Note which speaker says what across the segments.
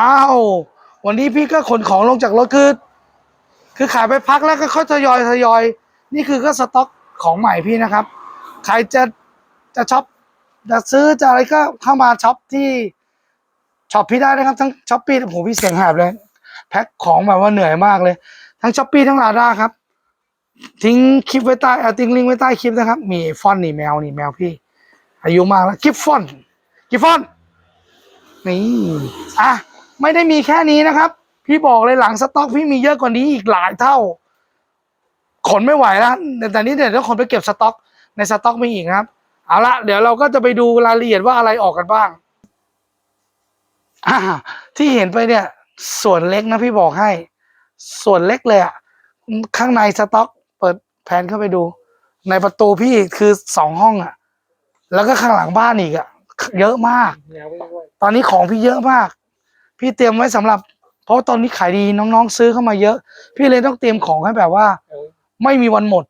Speaker 1: อ้าววันนี้พี่ก็ขนของลงจากรถคือคือขายไปพักแล้วก็ค่อยทยอยทยอย นี่คือก็สต็อกของใหม่พี่นะครับ ใครจะจะช็อปจะซื้อจะอะไรก็เข้ามาช็อปที่ช็อปพี่ได้นะครับ ทั้งช็อปปี้โอ้โหพี่เสียงแหบเลย แพ็คของแบบว่าเหนื่อยมากเลย ทั้งช้อปปี้ทั้งลาด้าครับ ทิ้งคลิปไว้ใต้เอาทิ้งลิงก์ไว้ใต้คลิปนะครับ มีฟอนนี่แมวนี่แมวพี่ อายุมากแล้วคลิปฟอนคลิปฟอนนี่อะ ไม่ได้มีแค่นี้นะครับ พี่บอกเลยหลังสต็อกพี่มีเยอะกว่านี้อีกหลายเท่า ขนไม่ไหวแล้วแต่แต่นี้เดี๋ยวต้องขนไปเก็บสต็อก ในสต็อกมีอีกนะครับ เอาละเดี๋ยวเราก็จะไปดูรายละเอียดว่าอะไรออกกันบ้างอ่าที่เห็นไปเนี่ย ส่วนเล็กนะพี่บอกให้ ส่วนเล็กเลยอะข้างในสต็อก เปิดแผนเข้าไปดู ในประตูพี่คือสองห้องอะแล้วก็ข้างหลังบ้านอีกอะเยอะมาก
Speaker 2: แนววิ่งด้วย
Speaker 1: ตอนนี้ของพี่เยอะมาก พี่เตรียมไว้สำหรับ เพราะตอนนี้ขายดีน้องๆซื้อเข้ามาเยอะ พี่เลยต้องเตรียมของให้แบบว่า ไม่มีวันหมด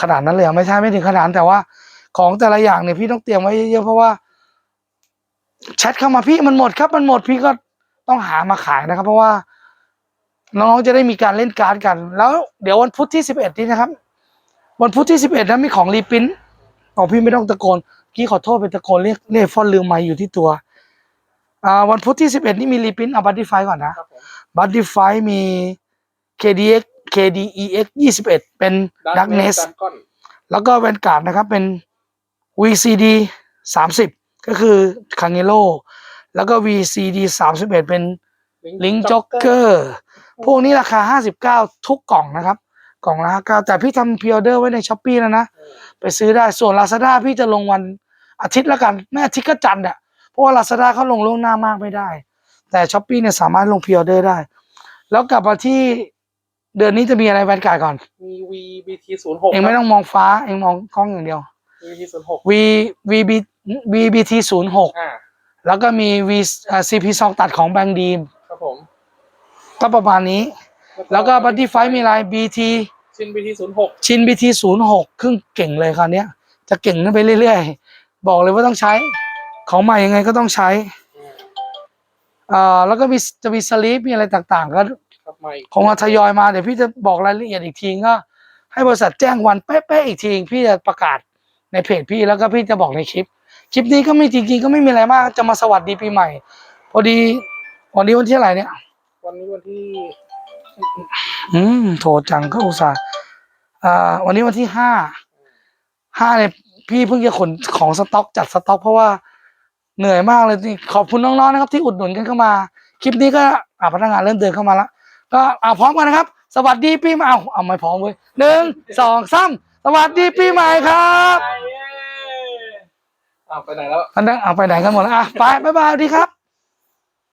Speaker 1: ขนาดนั้นเลยไม่ใช่ไม่ถึงขนาดแต่ว่า ของแต่ละอย่างเนี่ยพี่ต้องเตรียมไว้เยอะๆเพราะว่าแชทเข้ามาพี่มันหมดครับมันหมดพี่ก็ต้องหามาขายนะครับ เพราะว่า น้องๆจะได้มีการเล่นการ์ดกัน แล้ว เดี๋ยววันพุธที่สิบเอ็ดนี้นะครับ วันพุธที่สิบเอ็ดนั้นมีของรีปรินท์ของพี่ไม่ต้องตะโกนกี้ขอโทษเป็นตะโกนเรียกเรียกฟอนลืมไม้อยู่ที่ตัว วันพุธที่สิบเอ็ดนี่มีรีปรินท์เอาบัตตี้ไฟก่อนนะ
Speaker 2: ครับผม
Speaker 1: บัตตี้ไฟมี KDX KDEX ยี่สิบเอ็ดเป็น Darkness
Speaker 2: ดันก้อน
Speaker 1: แล้วก็แวนการ์ดนะครับเป็น VCD สามสิบก็คือคังเ e โลแล้วก็ VCD สามสิบเอ็ดเป็นลิงจ็อกเกอร์พวกนี้ราคาห้าสิบเก้าทุกกล่องนะครับ กล่องละห้าเก้าแต่พี่ทำพิออเดอร์ไว้ในช้อปปีแล้วนะ ไปซื้อได้ส่วน Lazada พี่จะลงวันอาทิตย์ละกัน ไม่อาทิตย์ก็จันทร์อะ เพราะว่า Lazada เขาลงล่วงหน้ามากไม่ได้ แต่ช้อปปีเนี่ยสามารถลงพิออเดอร์ได้ แล้วกลับมาที่เดือนนี้จะมีอะไรแวนการ์ดก่อน
Speaker 2: มี VBT ศูนย์หก
Speaker 1: เองไม่ต้องมองฟ้าเองมองกล้องอย่างเดียว
Speaker 2: VBT ศูนย์หก
Speaker 1: V VB VBT ศูนย์หก
Speaker 2: อ่า
Speaker 1: แล้วก็มี V อ่า CP ซองตัดของแบงดีม
Speaker 2: ครับผม
Speaker 1: ก็ประมาณนี้ แล้วก็บัตตี้ไฟมีอะไร BT
Speaker 2: ชิน BT ศูนย์หก
Speaker 1: ชิน BT ศูนย์หกครึ่งเก่งเลยคราวเนี้ยจะเก่งขึ้นไปเรื่อยๆ บอกเลยว่าต้องใช้ ของใหม่ยังไงก็ต้องใช้อ่าแล้วก็มีจะมีสลีปมีอะไรต่างๆ ก็
Speaker 2: ครับใหม่
Speaker 1: คงมาทยอยมาเดี๋ยวพี่จะบอกรายละเอียดอีกทีก็ ให้บริษัทแจ้งวันเป๊ะๆอีกทีพี่จะประกาศในเพจพี่แล้วก็พี่จะบอกในคลิป คลิปนี้ก็ไม่จริงๆก็ไม่มีอะไรมาก จะมาสวัสดีปีใหม่ พอดี วันนี้วันที่อะไหรเนี่ย
Speaker 2: วันนี้วันที่
Speaker 1: อืมโถจังก็อุตส่าห์อ่าวันนี้วันที่ห้าห้าเนี่ยพี่เพิ่งจะขนของสต็อกจัดสต็อกเพราะว่า เหนื่อยมากเลยนี่ขอบคุณน้องๆนะครับ ที่อุดหนุนกันเข้ามา คลิปนี้ก็อ่าพนักงานเริ่มเดินเข้ามาแล้วก็อ่าพร้อมกันนะครับ สวัสดีปีใหม่เอาเอาไม่พร้อมเว้ยหนึ่งสองสามสวัสดีปีใหม่ครับ
Speaker 2: เย้อ้าวไปไหนแล้ว
Speaker 1: อันนั้นเอาไปไหนกันหมดแล้วอะไปบ๊ายบายสวัสดีครับ